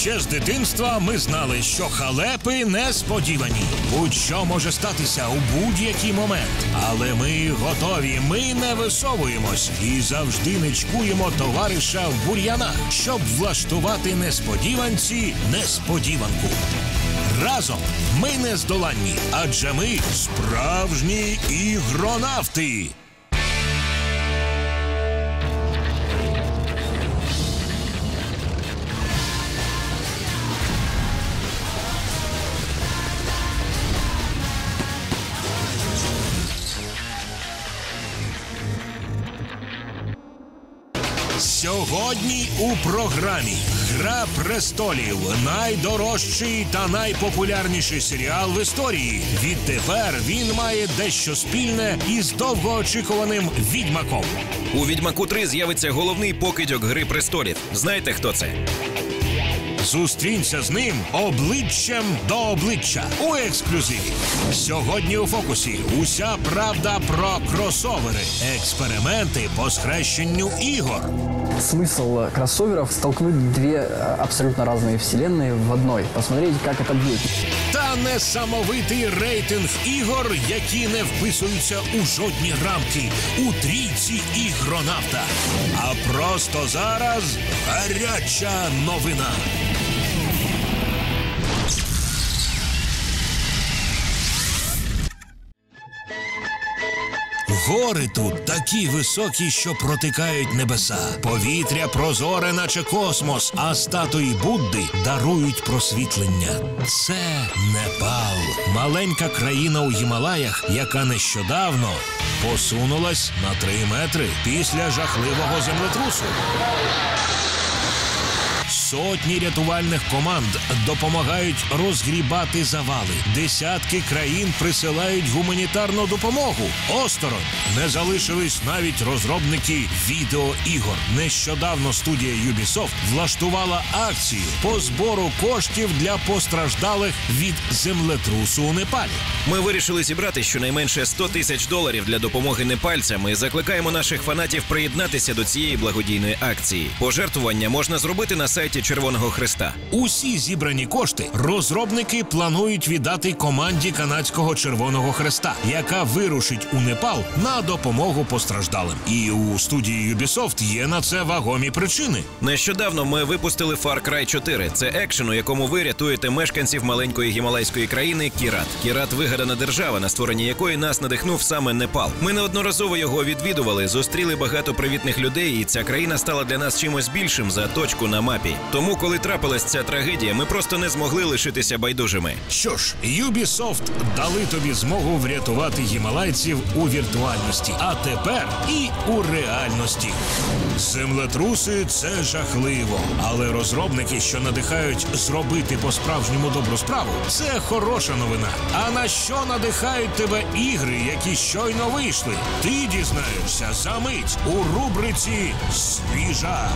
Ще з дитинства ми знали, що халепи несподівані. Будь-що може статися у будь-який момент. Але ми готові, ми не висовуємось і завжди не чкуємо товариша в бур'янах, щоб влаштувати несподіванці несподіванку. Разом ми не здоланні, адже ми справжні ігронавти. Сьогодні у програмі Гра престолів найдорожчий та найпопулярніший серіал в історії. Відтепер він має дещо спільне із довгоочікуваним відьмаком. У Відьмаку 3 з'явиться головний покидьок Гри престолів. Знаєте, хто це? Зустрінься з ним обличчям до обличчя у ексклюзиві. Сьогодні у фокусі уся правда про кросовери, експерименти по схрещенню ігор. Смысл кроссоверов столкнуть две э, абсолютно разные вселенные в одной. Посмотреть, как это будет. Несамовитий рейтинг ігор, які не вписуються у жодні рамки у трійці ігронавта. А просто зараз гаряча новина. Гори тут такі високі, що протикають небеса. Повітря прозоре, наче космос, а статуї Будди дарують просвітлення. Це Непал, маленька країна у Гімалаях, яка нещодавно посунулась на три метри після жахливого землетрусу. Сотні рятувальних команд допомагають розгрібати завали. Десятки країн присилають гуманітарну допомогу. Осторонь не залишились навіть розробники відеоігор. Нещодавно студія Ubisoft влаштувала акцію по збору коштів для постраждалих від землетрусу у Непалі. Ми вирішили зібрати щонайменше 100 тисяч доларів для допомоги непальцям і закликаємо наших фанатів приєднатися до цієї благодійної акції. Пожертвування можна зробити на сайті Червоного Христа. Усі зібрані кошти розробники планують віддати команді канадського Червоного Хреста, яка вирушить у Непал на допомогу постраждалим. І у студії Ubisoft є на це вагомі причини. Нещодавно ми випустили Far Cry 4. Це екшен, у якому ви рятуєте мешканців маленької гімалайської країни Кірат. Кірат вигадана держава, на створенні якої нас надихнув саме Непал. Ми неодноразово його відвідували, зустріли багато привітних людей, і ця країна стала для нас чимось більшим за точку на мапі. Тому, коли трапилась ця трагедія, ми просто не змогли лишитися байдужими. Що ж, Ubisoft дали тобі змогу врятувати гімалайців у віртуальності, а тепер і у реальності. Землетруси це жахливо, але розробники, що надихають зробити по-справжньому добру справу, це хороша новина. А на що надихають тебе ігри, які щойно вийшли? Ти дізнаєшся за мить у рубриці Свіжак.